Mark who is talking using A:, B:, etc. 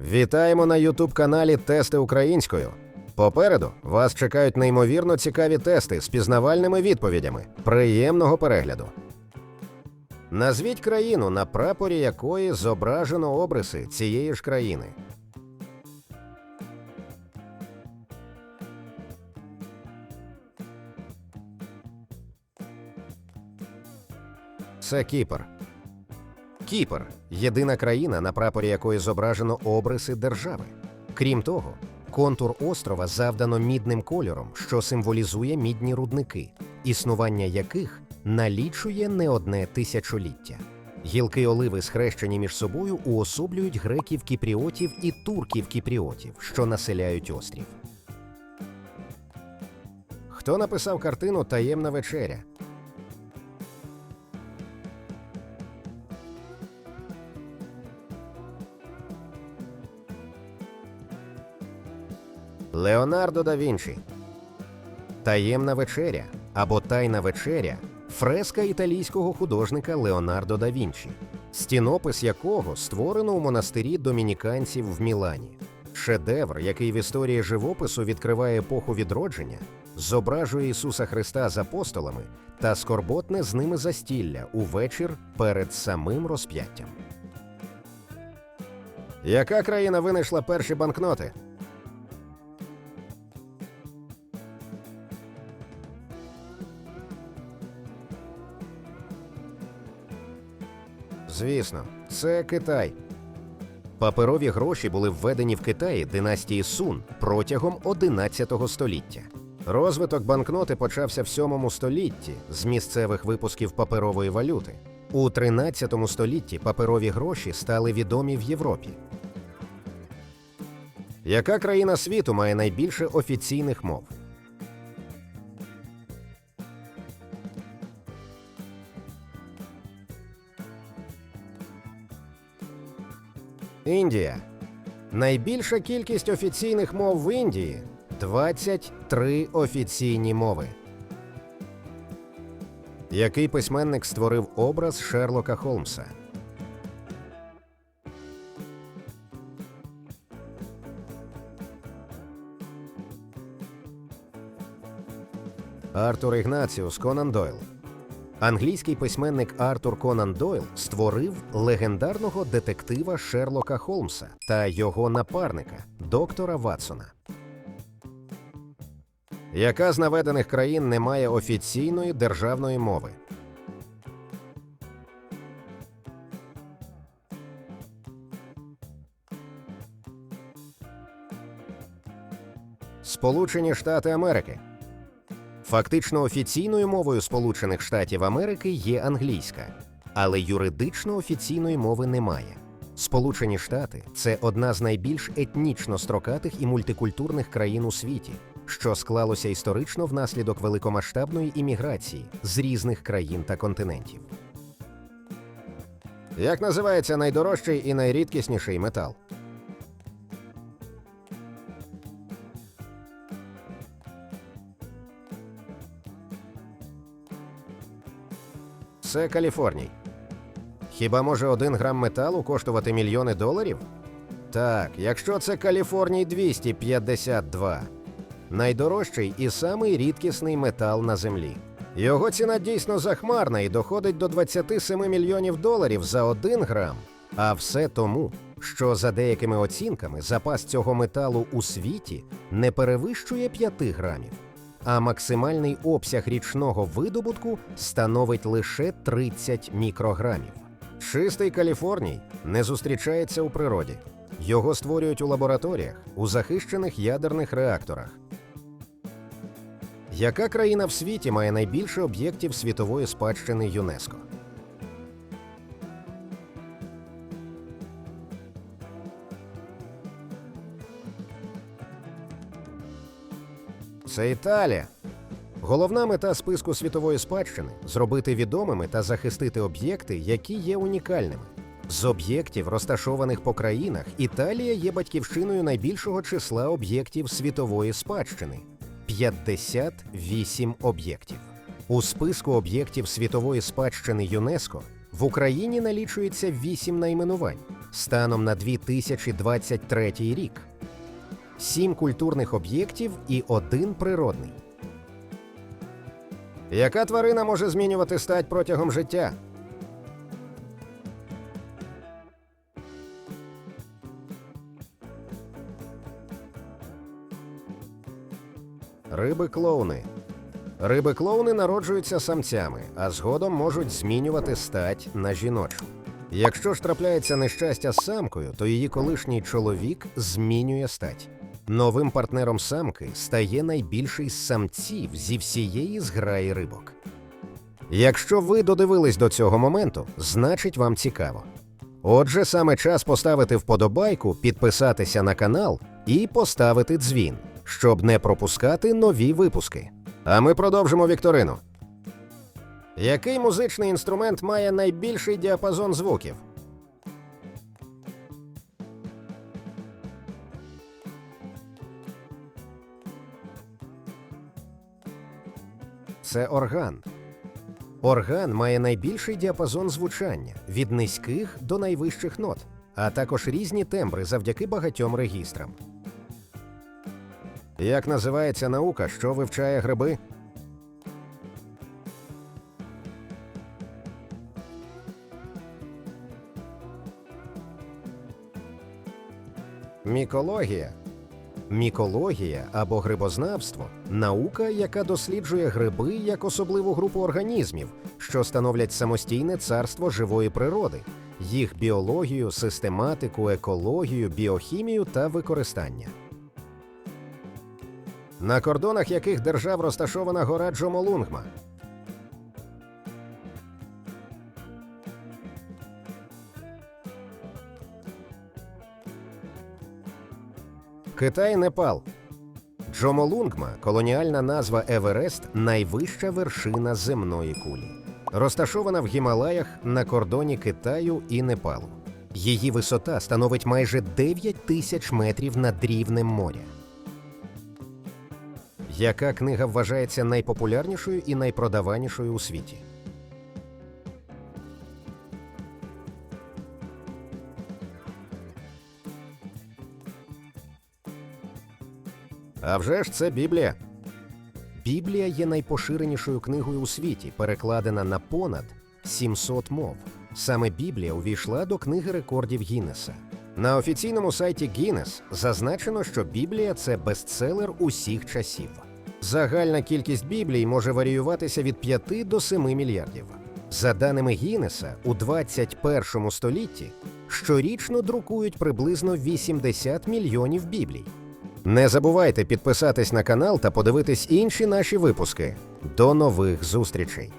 A: Вітаємо на youtube каналі Тести українською. Попереду вас чекають неймовірно цікаві тести з пізнавальними відповідями. Приємного перегляду. Назвіть країну, на прапорі якої зображено обриси цієї ж країни. Це Кіпр. Кіпр єдина країна, на прапорі якої зображено обриси держави. Крім того, контур острова завдано мідним кольором, що символізує мідні рудники, існування яких налічує не одне тисячоліття. Гілки оливи, схрещені між собою, уособлюють греків кіпріотів і турків кіпріотів, що населяють острів. Хто написав картину Таємна вечеря? Леонардо да Вінчі. Таємна вечеря або Тайна вечеря фреска італійського художника Леонардо да Вінчі, стінопис якого створено у монастирі домініканців в Мілані. Шедевр, який в історії живопису відкриває епоху відродження, зображує Ісуса Христа з апостолами та скорботне з ними застілля у вечір перед самим розп'яттям. Яка країна винайшла перші банкноти? Звісно, це Китай. Паперові гроші були введені в Китаї династії Сун протягом 11 століття. Розвиток банкноти почався в 7 столітті з місцевих випусків паперової валюти. У 13 столітті паперові гроші стали відомі в Європі. Яка країна світу має найбільше офіційних мов? Індія. Найбільша кількість офіційних мов в Індії 23 офіційні мови. Який письменник створив образ Шерлока Холмса? Артур Ігнаціус Конан Дойл. Англійський письменник Артур Конан Дойл створив легендарного детектива Шерлока Холмса та його напарника, доктора Ватсона. Яка з наведених країн не має офіційної державної мови? Сполучені Штати Америки. Фактично офіційною мовою Сполучених Штатів Америки є англійська, але юридично офіційної мови немає. Сполучені Штати це одна з найбільш етнічно строкатих і мультикультурних країн у світі, що склалося історично внаслідок великомасштабної імміграції з різних країн та континентів. Як називається найдорожчий і найрідкісніший метал? Це Каліфорній. Хіба може один грам металу коштувати мільйони доларів? Так, якщо це Каліфорній 252. Найдорожчий і самий рідкісний метал на землі. Його ціна дійсно захмарна і доходить до 27 мільйонів доларів за один грам. А все тому, що за деякими оцінками запас цього металу у світі не перевищує 5 грамів а максимальний обсяг річного видобутку становить лише 30 мікрограмів. Чистий Каліфорній не зустрічається у природі. Його створюють у лабораторіях у захищених ядерних реакторах. Яка країна в світі має найбільше об'єктів світової спадщини ЮНЕСКО? Це Італія. Головна мета списку світової спадщини зробити відомими та захистити об'єкти, які є унікальними. З об'єктів, розташованих по країнах, Італія є батьківщиною найбільшого числа об'єктів світової спадщини 58 об'єктів. У списку об'єктів світової спадщини ЮНЕСКО в Україні налічується 8 найменувань, станом на 2023 рік, 7 культурних об'єктів і один природний. Яка тварина може змінювати стать протягом життя? Риби клоуни. Риби клоуни народжуються самцями, а згодом можуть змінювати стать на жіночу. Якщо ж трапляється нещастя з самкою, то її колишній чоловік змінює стать. Новим партнером самки стає найбільший самців зі всієї зграї рибок. Якщо ви додивились до цього моменту, значить вам цікаво. Отже, саме час поставити вподобайку, підписатися на канал і поставити дзвін, щоб не пропускати нові випуски. А ми продовжимо вікторину. Який музичний інструмент має найбільший діапазон звуків? Це орган. Орган має найбільший діапазон звучання від низьких до найвищих нот, а також різні тембри завдяки багатьом регістрам. Як називається наука, що вивчає гриби? Мікологія. Мікологія або грибознавство наука, яка досліджує гриби як особливу групу організмів, що становлять самостійне царство живої природи, їх біологію, систематику, екологію, біохімію та використання. На кордонах яких держав розташована гора Джомолунгма? Китай Непал. Джомолунгма колоніальна назва Еверест найвища вершина земної кулі. Розташована в Гімалаях на кордоні Китаю і Непалу. Її висота становить майже 9 тисяч метрів над рівнем моря. Яка книга вважається найпопулярнішою і найпродаванішою у світі? А вже ж це Біблія. Біблія є найпоширенішою книгою у світі, перекладена на понад 700 мов. Саме Біблія увійшла до книги рекордів Гіннеса. На офіційному сайті Гіннес зазначено, що Біблія це бестселер усіх часів. Загальна кількість Біблій може варіюватися від 5 до 7 мільярдів. За даними Гіннеса, у 21 столітті щорічно друкують приблизно 80 мільйонів Біблій. Не забувайте підписатись на канал та подивитись інші наші випуски. До нових зустрічей!